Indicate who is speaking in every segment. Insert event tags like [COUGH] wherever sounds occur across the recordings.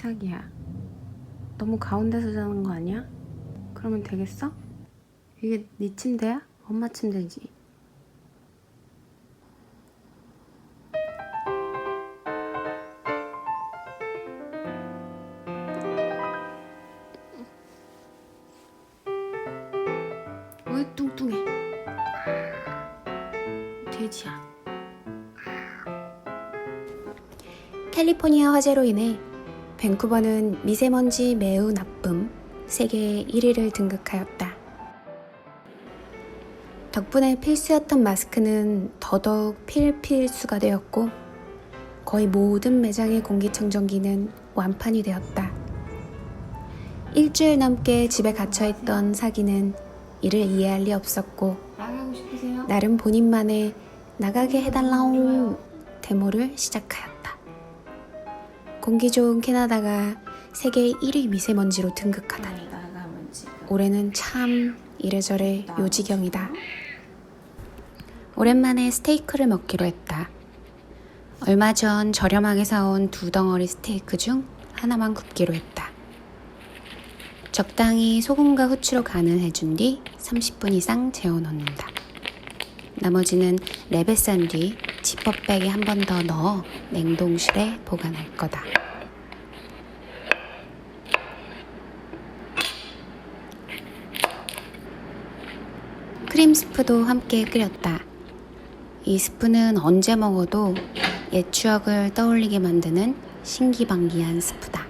Speaker 1: 자기야, 너무 가운데서 자는 거 아니야? 그러면 되겠어? 이게 네 침대야? 엄마 침대지. 왜 뚱뚱해? 돼지야. 캘리포니아 화재로 인해 밴쿠버는 미세먼지 매우 나쁨 세계 1위를 등극하였다. 덕분에 필수였던 마스크는 더더욱 필필수가 되었고 거의 모든 매장의 공기청정기는 완판이 되었다. 일주일 넘게 집에 갇혀있던 사기는 이를 이해할 리 없었고? 나름 본인만의 나가게 해달라옹 데모를 시작하였다. 공기 좋은 캐나다가 세계 1위 미세먼지로 등극하다니 올해는 참 이래저래 요지경이다. 오랜만에 스테이크를 먹기로 했다. 얼마 전 저렴하게 사온 두 덩어리 스테이크 중 하나만 굽기로 했다. 적당히 소금과 후추로 간을 해준 뒤 30분 이상 재워 놓는다. 나머지는 랩에 싼뒤 지퍼백에 한 번 더 넣어 냉동실에 보관할 거다. 크림 스프도 함께 끓였다. 이 스프는 언제 먹어도 옛 추억을 떠올리게 만드는 신기방기한 스프다.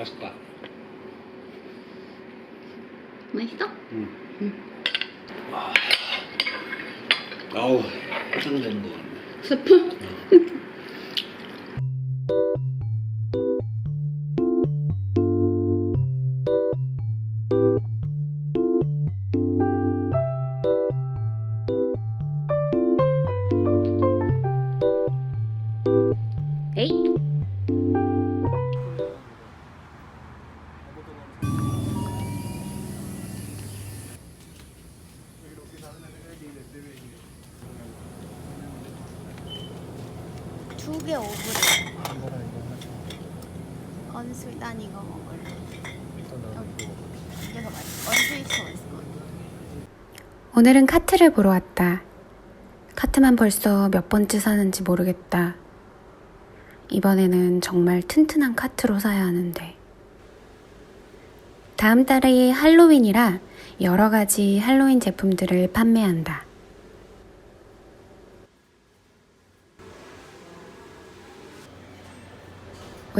Speaker 2: 맛있다.
Speaker 1: 맛있어?
Speaker 2: 응. 아. 아우, 짱 좋은 거 같네.
Speaker 1: 스프? 에 두 개 오브레. 건술단 이거 먹을래. 이게 더 맛있어. 원스위치 맛있어. 오늘은 카트를 보러 왔다. 카트만 벌써 몇 번째 사는지 모르겠다. 이번에는 정말 튼튼한 카트로 사야 하는데. 다음 달이 할로윈이라 여러 가지 할로윈 제품들을 판매한다.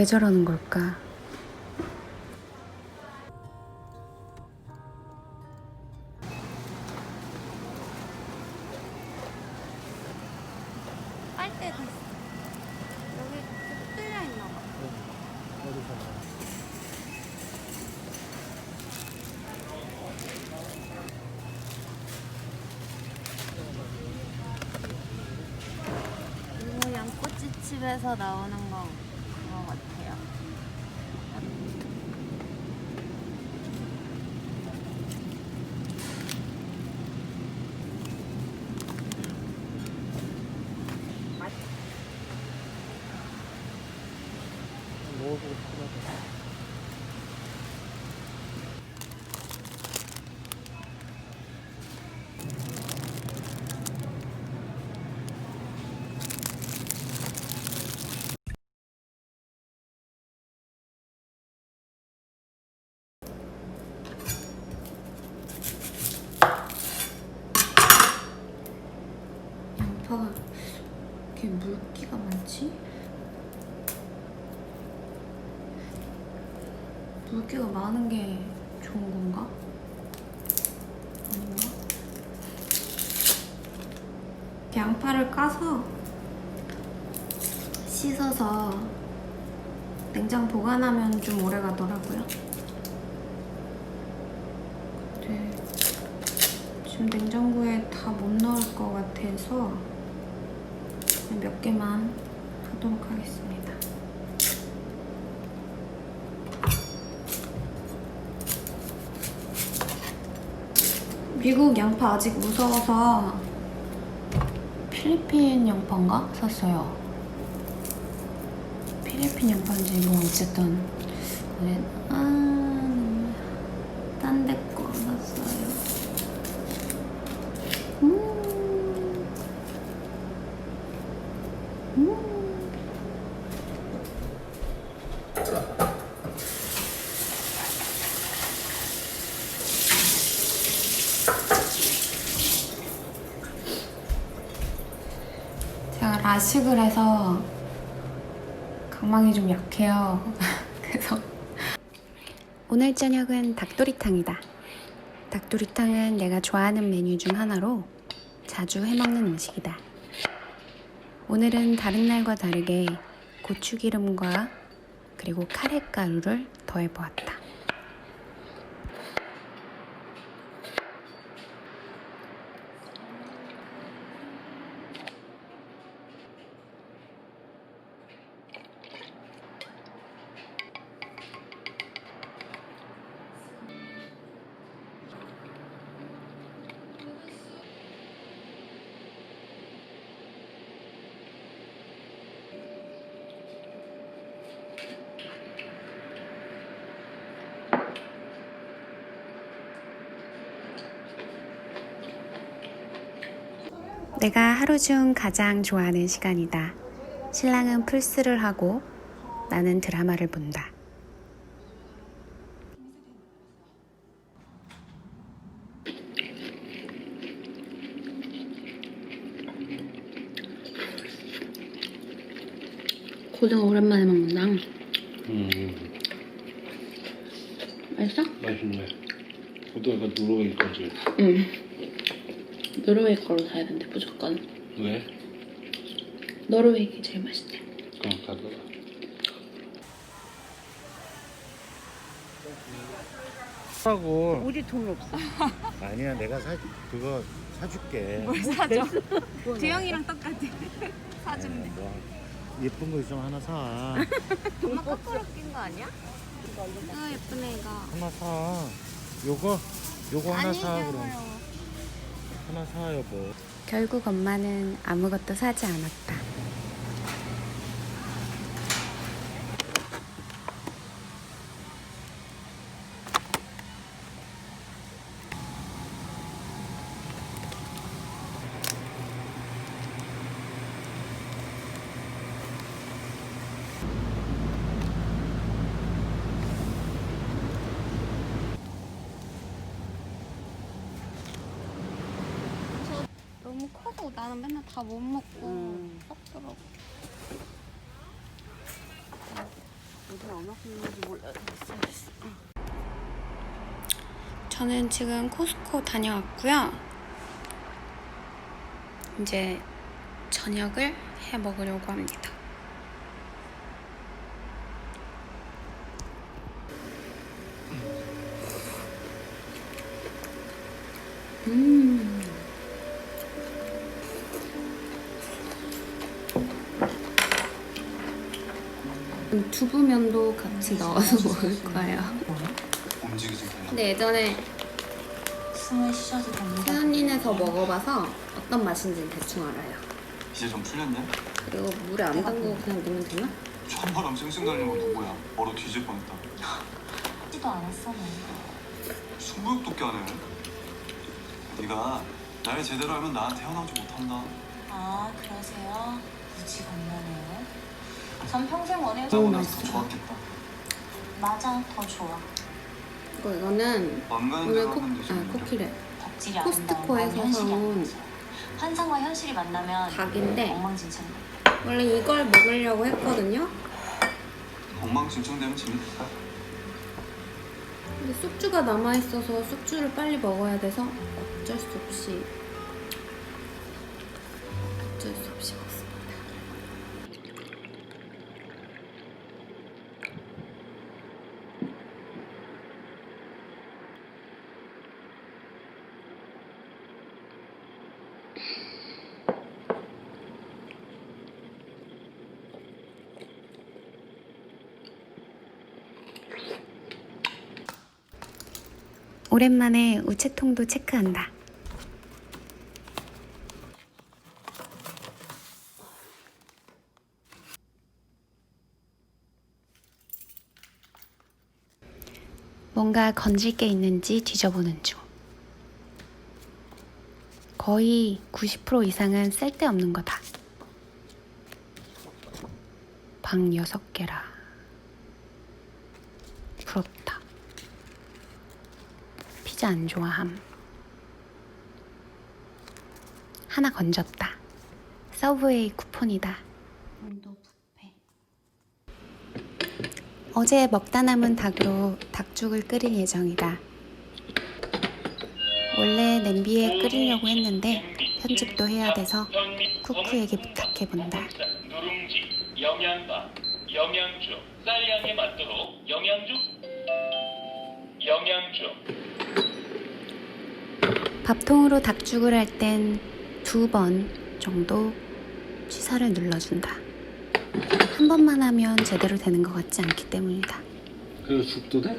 Speaker 1: 왜 저러는 걸까? 양꼬치 집에서 나오는 거 그거 같아요. 양파가 이렇게 물기가 많지? 물기가 많은 게 좋은 건가? 아닌가? 양파를 까서 씻어서 냉장 보관하면 좀 오래 가더라고요. 근데
Speaker 3: 지금 냉장고에 다 못 넣을 것 같아서 몇 개만 하도록 하겠습니다. 미국 양파 아직 무서워서 필리핀 양파인가 샀어요. 필리핀 양파인지 뭐 어쨌든 네, 아, 딴데 거 샀어요. 음. 음. 라식을 해서 강망이 좀 약해요. [LAUGHS] 그래서 오늘 저녁은 닭도리탕이다. 닭도리탕은 내가 좋아하는 메뉴 중 하나로 자주 해먹는 음식이다. 오늘은 다른 날과 다르게 고추기름과 그리고 카레가루를 더해보았다. 내가 하루 중 가장 좋아하는 시간이다. 신랑은 플스를 하고 나는 드라마를 본다. 고등어 오랜만에 먹는다.
Speaker 2: 음,
Speaker 3: 맛있어?
Speaker 2: 맛있네. 고등어가 누르고 거지.
Speaker 3: 응. 노르웨이 거로 사야 된대 무조건.
Speaker 2: 왜?
Speaker 3: 노르웨이가 제일 맛있대.
Speaker 2: 그럼 가져가.
Speaker 4: 하고
Speaker 5: 우리 돈 없어. [LAUGHS]
Speaker 4: 아니야 내가 사 그거 사줄게.
Speaker 5: 뭘 사줘? [LAUGHS] 재영이랑 똑같아. [LAUGHS] 사주면 돼.
Speaker 4: 뭐 예쁜 거 있으면 하나 사.
Speaker 5: 엄마 거꾸로 낀거 아니야? 아 예쁘네 이거.
Speaker 4: 하나 사. 요거 요거 하나 사 그럼. 하나 사 여보.
Speaker 3: 결국 엄마는 아무것도 사지 않았다.
Speaker 5: 나는 맨날 다 못 먹고
Speaker 6: 음.
Speaker 5: 썩더라고.
Speaker 6: 어디가 얼마큼 있는지 몰라.
Speaker 3: 저는 지금 코스코 다녀왔고요. 이제 저녁을 해 먹으려고 합니다. 음. [LAUGHS] 두부면도 같이 넣어서 [LAUGHS] 먹을 거예요.
Speaker 7: 움직이지
Speaker 3: 근데 예전에
Speaker 5: 숨을 쉬어도 됩니다.
Speaker 3: 태연린에서 먹어봐서 어떤 맛인지 대충 알아요.
Speaker 7: 이제 좀 풀렸냐?
Speaker 3: 그리고 물에 안 담그고 그냥 넣으면 되나?
Speaker 7: 찬바람 쌩쌩 달리는 거 누구야? 바로 뒤질 뻔했다
Speaker 5: 하지도 않았어 너.
Speaker 7: 승부욕 돋게 하네 네가 날 제대로 하면 나한테 헤어나오지 못한다
Speaker 5: 아 그러세요? 무지 겁나네요. 전 평생 원해서
Speaker 7: 짜고 나서 더 좋았겠다
Speaker 5: 맞아 더 좋아.
Speaker 3: 이거 이거는
Speaker 7: 대로
Speaker 3: 코, 아,
Speaker 7: 뭐.
Speaker 3: 코키래.
Speaker 5: 덕질이
Speaker 3: 코스트코에서
Speaker 5: 아름다운 건 현실이
Speaker 3: 사온.
Speaker 5: 환상과 현실이 만나면
Speaker 3: 닭인데
Speaker 5: 엉망진창.
Speaker 3: 원래 이걸 먹으려고 했거든요.
Speaker 7: 엉망진창되면 재밌겠다
Speaker 3: 근데 숙주가 남아 있어서 숙주를 빨리 먹어야 돼서 어쩔 수 없이 어쩔 수 없이 먹습니다.
Speaker 1: 오랜만에 우체통도 체크한다. 뭔가 건질 게 있는지 뒤져보는 중. 거의 90% 이상은 쓸데없는 거다. 방 6개라. 부럽다. 피자 안 좋아함. 하나 건졌다. 서브웨이 쿠폰이다. 온도. 어제 먹다 남은 닭으로 닭죽을 끓일 예정이다. 원래 냄비에 끓이려고 했는데 편집도 해야 돼서 쿠쿠에게 부탁해 본다.
Speaker 8: 누룽지, 영양밥, 영양주, 쌀향에 맞도록 영양주, 영양주.
Speaker 1: 밥통으로 닭죽을 할 땐 두 번 정도 취사를 눌러준다. 한 번만 하면 제대로 되는 것 같지 않기 때문이다.
Speaker 2: 그래서 죽도 돼?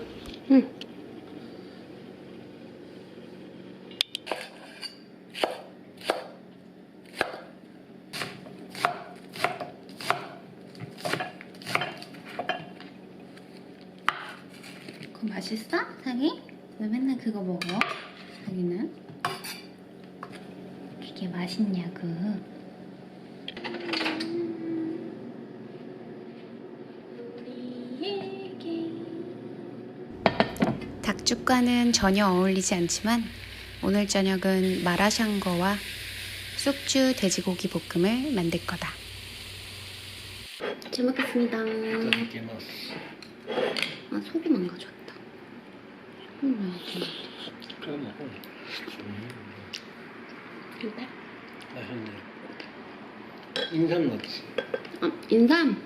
Speaker 1: 그거 맛있어? 상이? 왜 맨날 그거 먹어? 자기는? 맛있냐고 닭죽과는 전혀 어울리지 않지만 오늘 저녁은 마라샹궈와 쑥주 돼지고기 볶음을 만들 거다. 잘 먹겠습니다. 아 소금 안 가져왔다. 음,
Speaker 2: 먹어. 음? 맛있네. 인삼 넣지.
Speaker 1: 아, 인삼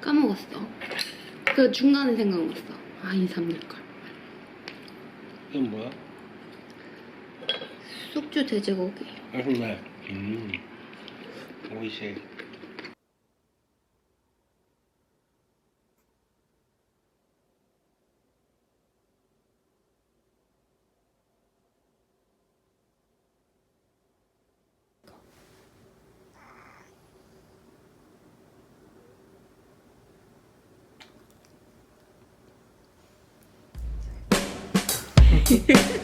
Speaker 1: 까먹었어. 그 중간에 생각났어. 아 인삼 넣을 걸.
Speaker 2: 이건 뭐야?
Speaker 1: 쑥주 돼지고기.
Speaker 2: 맛있네. 음. 오이시. you.